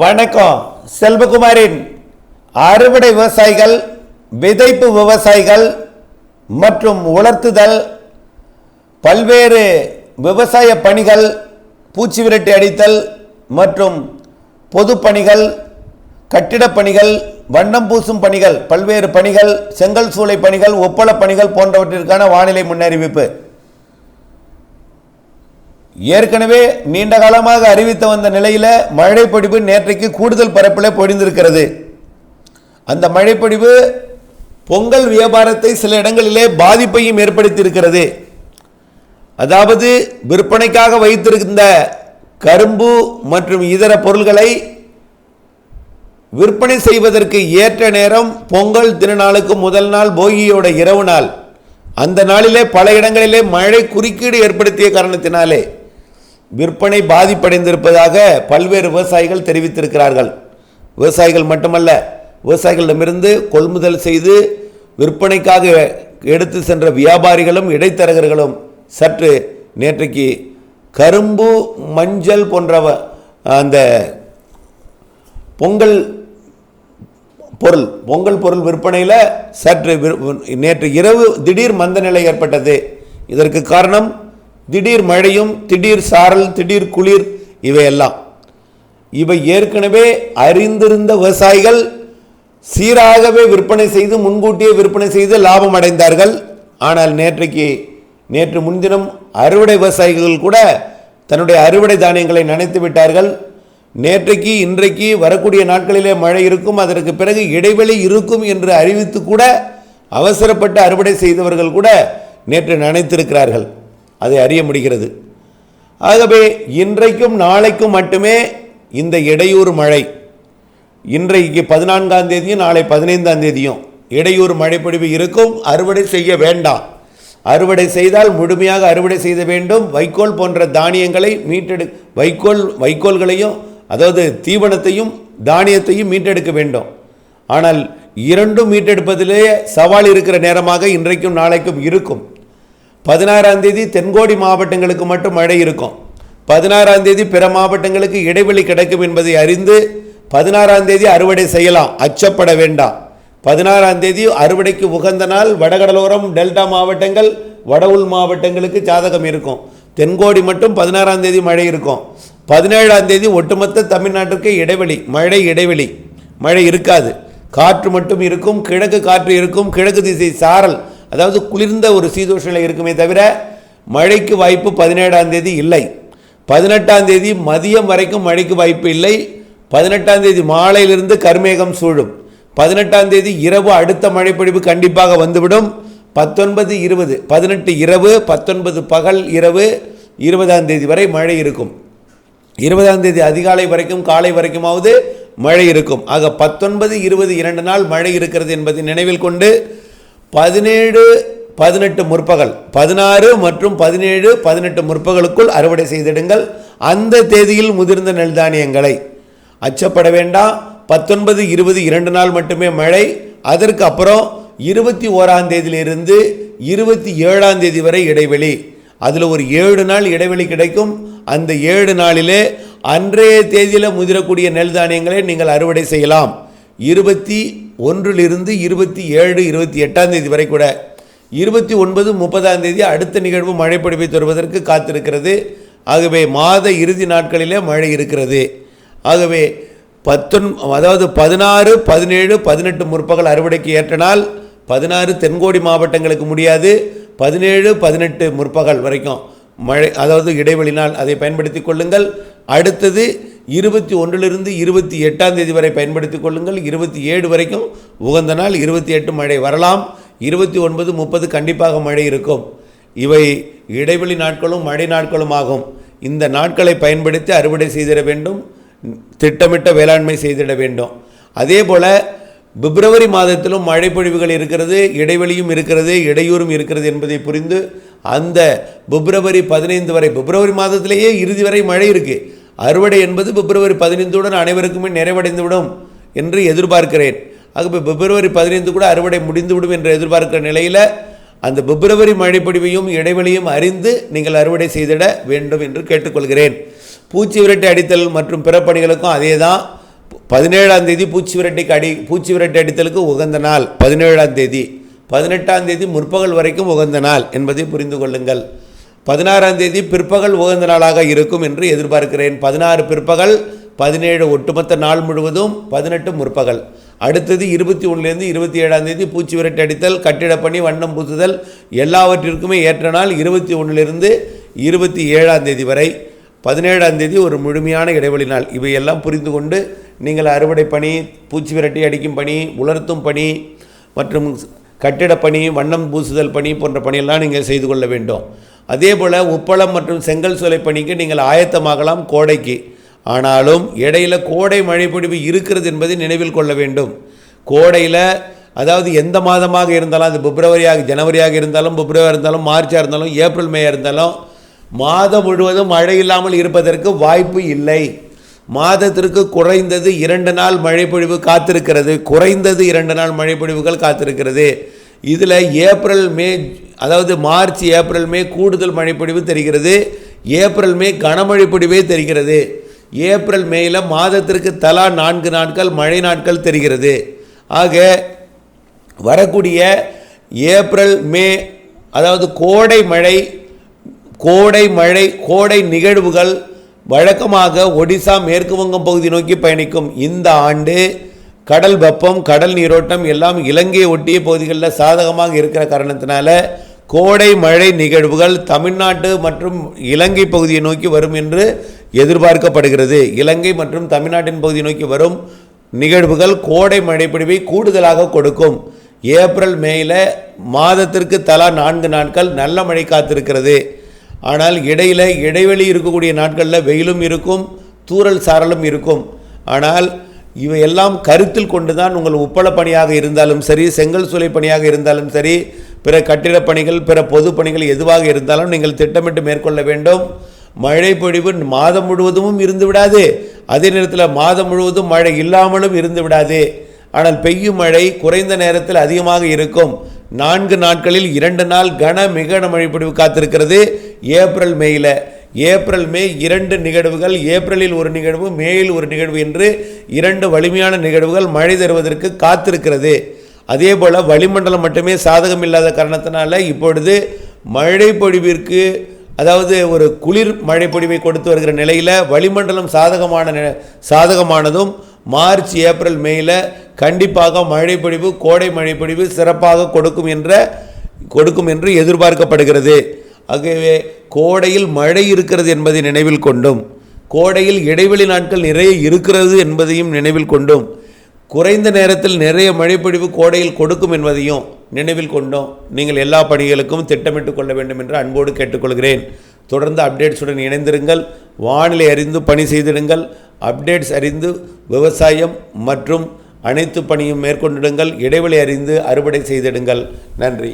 வணக்கம். செல்வகுமாரின் அறுவடை விவசாயிகள் விதைப்பு விவசாயிகள் மற்றும் உலர்த்துதல் பல்வேறு விவசாய பணிகள் பூச்சி விரட்டி அடித்தல் மற்றும் பொது பணிகள் கட்டிடப் பணிகள் வண்ணம் பூசும் பணிகள் பல்வேறு பணிகள் செங்கல் சூளை பணிகள் ஒப்பள பணிகள் போன்றவற்றிற்கான வானிலை முன்னறிவிப்பு. ஏற்கனவே நீண்ட காலமாக அறிவித்து வந்த நிலையில் மழைப்பொடிவு நேற்றைக்கு கூடுதல் பரப்பில் பொழிந்திருக்கிறது. அந்த மழைப்பொடிவு பொங்கல் வியாபாரத்தை சில இடங்களிலே பாதிப்பையும் ஏற்படுத்தியிருக்கிறது. அதாவது விற்பனைக்காக வைத்திருந்த கரும்பு மற்றும் இதர பொருள்களை விற்பனை செய்வதற்கு ஏற்ற நேரம் பொங்கல் திருநாளுக்கு முதல் நாள் போகியோட இரவு நாள். அந்த நாளிலே பல இடங்களிலே மழை குறுக்கீடு ஏற்படுத்திய காரணத்தினாலே விற்பனை பாதிப்படைந்திருப்பதாக பல்வேறு விவசாயிகள் தெரிவித்திருக்கிறார்கள். விவசாயிகள் மட்டுமல்ல விவசாயிகளிடமிருந்து கொள்முதல் செய்து விற்பனைக்காக எடுத்து சென்ற வியாபாரிகளும் இடைத்தரகர்களும் சற்று நேற்றைக்கு கரும்பு மஞ்சள் போன்ற அந்த பொங்கல் பொருள் பொங்கல் பொருள் விற்பனையில் சற்று நேற்று இரவு திடீர் மந்த நிலை ஏற்பட்டது. இதற்கு காரணம் திடீர் மழையும் திடீர் சாரல் திடீர் குளிர் இவையெல்லாம். இவை ஏற்கனவே அறிந்திருந்த விவசாயிகள் சீராகவே விற்பனை செய்து முன்கூட்டியே விற்பனை செய்து லாபம் அடைந்தார்கள். ஆனால் நேற்றைக்கு நேற்று முன்தினம் அறுவடை விவசாயிகள் கூட தன்னுடைய அறுவடை தானியங்களை நனைத்து விட்டார்கள். நேற்றைக்கு இன்றைக்கு வரக்கூடிய நாட்களிலே மழை இருக்கும் அதற்கு பிறகு இடைவெளி இருக்கும் என்று அறிவித்து கூட அவசரப்பட்டு அறுவடை செய்தவர்கள் கூட நேற்று நனைத்திருக்கிறார்கள். அதை அறிய முடிகிறது. ஆகவே இன்றைக்கும் நாளைக்கும் மட்டுமே இந்த இடையூறு மழை. இன்றைக்கு பதினான்காம் தேதியும் நாளை பதினைந்தாம் தேதியும் இடையூறு மழைப்பொழிவு இருக்கும். அறுவடை செய்ய வேண்டாம். அறுவடை செய்தால் முழுமையாக அறுவடை செய்த வேண்டும். வைக்கோல் போன்ற தானியங்களை மீட்டெடு வைக்கோல் வைக்கோல்களையும் அதாவது தீவனத்தையும் தானியத்தையும் மீட்டெடுக்க வேண்டும். ஆனால் இரண்டும் மீட்டெடுப்பதிலே சவால் இருக்கிற நேரமாக இன்றைக்கும் நாளைக்கும் இருக்கும். பதினாறாம் தேதி தென்கோடி மாவட்டங்களுக்கு மட்டும் மழை இருக்கும். பதினாறாம் தேதி பிற மாவட்டங்களுக்கு இடைவெளி கிடைக்கும் என்பதை அறிந்து பதினாறாம் தேதி அறுவடை செய்யலாம். அச்சப்பட வேண்டாம். பதினாறாம் தேதி அறுவடைக்கு உகந்த நாள் வடகடலோரம் டெல்டா மாவட்டங்கள் வட உள் மாவட்டங்களுக்கு ஜாதகம் இருக்கும். தென்கோடி மட்டும் பதினாறாம் தேதி மழை இருக்கும். பதினேழாம் தேதி ஒட்டுமொத்த தமிழ்நாட்டிற்கு இடைவெளி மழை இடைவெளி. மழை இருக்காது. காற்று மட்டும் இருக்கும் கிழக்கு காற்று இருக்கும் கிழக்கு திசை சாரல் அதாவது குளிர்ந்த ஒரு சீதோஷ நிலை இருக்குமே தவிர மழைக்கு வாய்ப்பு பதினேழாம் தேதி இல்லை. பதினெட்டாம் தேதி மதியம் வரைக்கும் மழைக்கு வாய்ப்பு இல்லை. பதினெட்டாம் தேதி மாலையிலிருந்து கருமேகம் சூழும். பதினெட்டாம் தேதி இரவு அடுத்த மழைப்பொழிவு கண்டிப்பாக வந்துவிடும். பத்தொன்பது இருபது பதினெட்டு இரவு பத்தொன்பது பகல் இரவு இருபதாம் தேதி வரை மழை இருக்கும். இருபதாம் தேதி அதிகாலை வரைக்கும் காலை வரைக்குமாவது மழை இருக்கும். ஆக பத்தொன்பது இருபது இரண்டு நாள் மழை இருக்கிறது என்பதை நினைவில் கொண்டு பதினேழு பதினெட்டு முற்பகல். பதினாறு மற்றும் பதினேழு பதினெட்டு முற்பகலுக்குள் அறுவடை செய்திடுங்கள். அந்த தேதியில் முதிர்ந்த நெல் தானியங்களை அச்சப்பட வேண்டாம் பத்தொன்பது இருபது இரண்டு நாள் மட்டுமே மழை. அதற்கு அப்புறம் இருபத்தி ஓராம் தேதியிலிருந்து இருபத்தி ஏழாம் தேதி வரை இடைவெளி. அதில் ஒரு ஏழு நாள் இடைவெளி கிடைக்கும். அந்த ஏழு நாளிலே அன்றைய தேதியில் முதிரக்கூடிய நெல் தானியங்களை நீங்கள் அறுவடை செய்யலாம். இருபத்தி ஒன்றிலிருந்து இருபத்தி ஏழு இருபத்தி எட்டாம் தேதி வரை கூட இருபத்தி ஒன்பது முப்பதாம் தேதி அடுத்த நிகழ்வு மழைப்பொழிவை தருவதற்கு காத்திருக்கிறது. ஆகவே மாத இறுதி நாட்களிலே மழை இருக்கிறது. ஆகவே பத்தொன் அதாவது பதினாறு பதினேழு பதினெட்டு முற்பகல் அறுவடைக்கு ஏற்றனால் பதினாறு தென்கோடி மாவட்டங்களுக்கு முடியாது. பதினேழு பதினெட்டு முற்பகல் வரைக்கும் மழை அதாவது இடைவெளி நாள் அதை பயன்படுத்தி கொள்ளுங்கள். அடுத்தது இருபத்தி ஒன்றிலிருந்து இருபத்தி எட்டாம் தேதி வரை பயன்படுத்தி கொள்ளுங்கள். இருபத்தி ஏழு வரைக்கும் உகந்த நாள் இருபத்தி எட்டு மழை வரலாம். இருபத்தி ஒன்பது முப்பது கண்டிப்பாக மழை இருக்கும். இவை இடைவெளி நாட்களும் மழை நாட்களும் ஆகும். இந்த நாட்களை பயன்படுத்தி அறுவடை செய்திட வேண்டும். திட்டமிட்ட வேளாண்மை செய்திட வேண்டும். அதே போல் பிப்ரவரி மாதத்திலும் மழைப்பொழிவுகள் இருக்கிறது இடைவெளியும் இருக்கிறது இடையூறும் இருக்கிறது என்பதை புரிந்து அந்த பிப்ரவரி பதினைந்து வரை பிப்ரவரி மாதத்திலேயே இறுதி வரை மழை இருக்குது அறுவடை என்பது பிப்ரவரி பதினைந்துடன் அனைவருக்குமே நிறைவடைந்துவிடும் என்று எதிர்பார்க்கிறேன். ஆகவே பிப்ரவரி பதினைந்து கூட அறுவடை முடிந்துவிடும் என்று எதிர்பார்க்கிற நிலையில் அந்த பிப்ரவரி மழைப்பொழிவையும் இடைவெளியும் அறிந்து நீங்கள் அறுவடை செய்திட வேண்டும் என்று கேட்டுக்கொள்கிறேன். பூச்சி விரட்டி அடித்தல் மற்றும் பிற பணிகளுக்கும் அதே தான் பதினேழாம் தேதி பூச்சி விரட்டிக்கு அடி பூச்சி விரட்டி அடித்தலுக்கு உகந்த நாள் பதினேழாம் தேதி. பதினெட்டாம் தேதி முற்பகல் வரைக்கும் உகந்த நாள் என்பதை புரிந்து கொள்ளுங்கள். பதினாறாம் தேதி பிற்பகல் உகந்த நாளாக இருக்கும் என்று எதிர்பார்க்கிறேன். பதினாறு பிற்பகல் பதினேழு ஒட்டுமொத்த நாள் முழுவதும் பதினெட்டு முற்பகல். அடுத்தது இருபத்தி ஒன்றுலேருந்து இருபத்தி ஏழாம் தேதி பூச்சி விரட்டி அடித்தல் கட்டிடப்பணி வண்ணம் பூசுதல் எல்லாவற்றிற்குமே ஏற்ற நாள் இருபத்தி ஒன்றிலிருந்து இருபத்தி ஏழாம் தேதி வரை. பதினேழாம் தேதி ஒரு முழுமையான இடைவெளி நாள். இவையெல்லாம் புரிந்து கொண்டு நீங்கள் அறுவடை பணி பூச்சி விரட்டி அடிக்கும் பணி உலர்த்தும் பணி மற்றும் கட்டிடப்பணி வண்ணம் பூசுதல் பணி போன்ற பணியெல்லாம் நீங்கள் செய்து கொள்ள வேண்டும். அதே போல் உப்பளம் மற்றும் செங்கல் சோலை பணிக்கு நீங்கள் ஆயத்தமாகலாம் கோடைக்கு. ஆனாலும் இடையில கோடை மழைப்பொழிவு இருக்கிறது என்பதை நினைவில் கொள்ள வேண்டும். கோடையில் அதாவது எந்த மாதமாக இருந்தாலும் அது பிப்ரவரியாக ஜனவரியாக இருந்தாலும் பிப்ரவரி இருந்தாலும் மார்ச்சாக இருந்தாலும் ஏப்ரல் மேயாக இருந்தாலும் மாதம் முழுவதும் மழை இல்லாமல் இருப்பதற்கு வாய்ப்பு இல்லை. மாதத்திற்கு குறைந்தது இரண்டு நாள் மழைப்பொழிவு காத்திருக்கிறது. குறைந்தது இரண்டு நாள் மழைப்பொழிவுகள் காத்திருக்கிறது. இதில் ஏப்ரல் மே அதாவது மார்ச் ஏப்ரல் மே கூடுதல் மழைப்பொழிவு தெரிகிறது. ஏப்ரல் மே கனமழைப்பொழிவே தெரிகிறது. ஏப்ரல் மேயில் மாதத்திற்கு தலா நான்கு நாட்கள் மழை நாட்கள் தெரிகிறது. ஆக வரக்கூடிய ஏப்ரல் மே அதாவது கோடை மழை கோடை மழை கோடை நிகழ்வுகள் வழக்கமாக ஒடிசா மேற்கு வங்கம் பகுதி நோக்கி பயணிக்கும் இந்த ஆண்டு கடல் வெப்பம் கடல் நீரோட்டம் எல்லாம் இலங்கையை ஒட்டிய பகுதிகளில் சாதகமாக இருக்கிற காரணத்தினால கோடை மழை நிகழ்வுகள் தமிழ்நாட்டு மற்றும் இலங்கை பகுதியை நோக்கி வரும் என்று எதிர்பார்க்கப்படுகிறது. இலங்கை மற்றும் தமிழ்நாட்டின் பகுதியை நோக்கி வரும் நிகழ்வுகள் கோடை மழைப்பிடிவை கூடுதலாக கொடுக்கும். ஏப்ரல் மேயில் மாதத்திற்கு தலா நான்கு நாட்கள் நல்ல மழை காத்திருக்கிறது. ஆனால் இடையில இடைவெளி இருக்கக்கூடிய நாட்களில் வெயிலும் இருக்கும் தூறல் சாரலும் இருக்கும். ஆனால் இவையெல்லாம் கருத்தில் கொண்டு தான் உங்கள் உப்பள பணியாக இருந்தாலும் சரி செங்கல் சூளை பணியாக இருந்தாலும் சரி பிற கட்டிடப் பணிகள் பிற பொது பணிகள் எதுவாக இருந்தாலும் நீங்கள் திட்டமிட்டு மேற்கொள்ள வேண்டும். மழை பொழிவு மாதம் முழுவதும் இருந்து விடாது. அதே நேரத்தில் மாதம் முழுவதும் மழை இல்லாமலும் இருந்து விடாது. ஆனால் பெய்யும் மழை குறைந்த நேரத்தில் அதிகமாக இருக்கும். நான்கு நாட்களில் இரண்டு நாள் கன மிக மழை பொழிவு காத்திருக்கிறது. ஏப்ரல் மேயில் ஏப்ரல் மே இரண்டு நிகழ்வுகள் ஏப்ரலில் ஒரு நிகழ்வு மேயில் ஒரு நிகழ்வு என்று இரண்டு வலிமையான நிகழ்வுகள் மழை தருவதற்கு காத்திருக்கிறது. அதே போல் வளிமண்டலம் மட்டுமே சாதகம் இல்லாத காரணத்தினால இப்பொழுது மழை பொழிவிற்கு அதாவது ஒரு குளிர் மழை பொழிவை கொடுத்து வருகிற நிலையில் வளிமண்டலம் சாதகமான சாதகமானதும் மார்ச் ஏப்ரல் மேயில் கண்டிப்பாக மழைப்பொழிவு கோடை மழைப்பொழிவு சிறப்பாக கொடுக்கும் என்ற கொடுக்கும் என்று எதிர்பார்க்கப்படுகிறது. ஆகவே கோடையில் மழை இருக்கிறது என்பதை நினைவில் கொண்டும் கோடையில் இடைவெளி நாட்கள் நிறைய இருக்கிறது என்பதையும் நினைவில் கொண்டும் குறைந்த நேரத்தில் நிறைய மழைப்பொழிவு கோடையில் கொடுக்கும் என்பதையும் நினைவில் கொண்டோம். நீங்கள் எல்லா பணிகளுக்கும் திட்டமிட்டு கொள்ள வேண்டும் என்று அன்போடு கேட்டுக்கொள்கிறேன். தொடர்ந்து அப்டேட்ஸுடன் இணைந்திருங்கள். வானிலை அறிந்து பணி செய்திடுங்கள். அப்டேட்ஸ் அறிந்து விவசாயம் மற்றும் அனைத்து பணியும் மேற்கொண்டிடுங்கள். இடைவெளி அறிந்து அறுவடை செய்திடுங்கள். நன்றி.